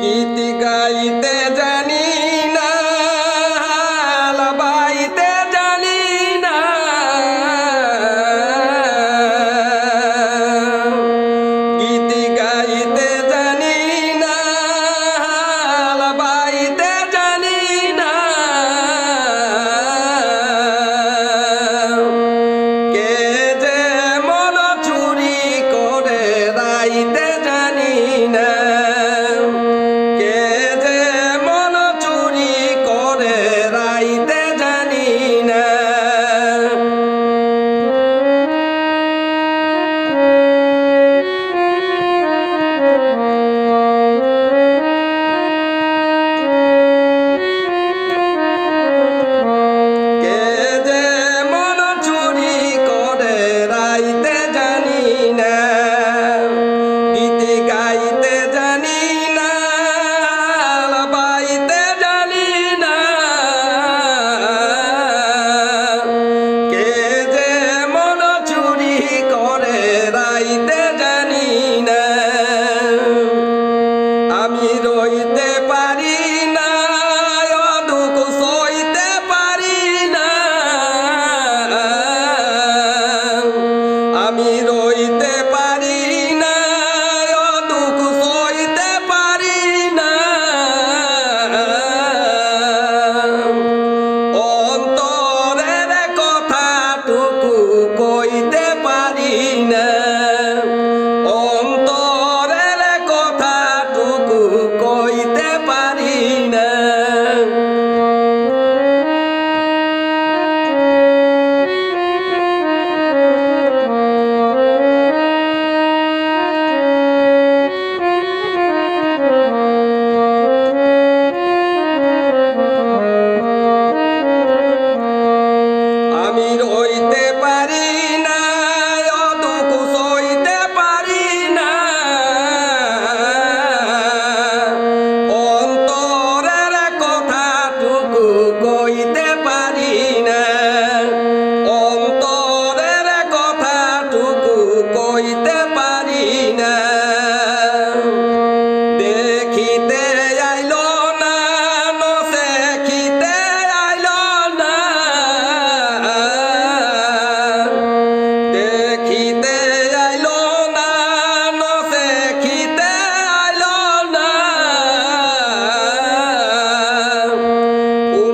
গীতি গাইতে জানি না লাবাইতে জানি না। গীতি গাইতে জানি না লাবাইতে জানি না। কে যে মন চুরি করে রাইতে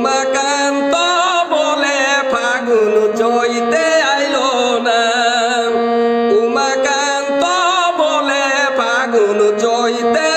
উমাকান্ত বলে ফাগুন চইতে আইল না। উমাকান্ত বলে ফাগুন চইতে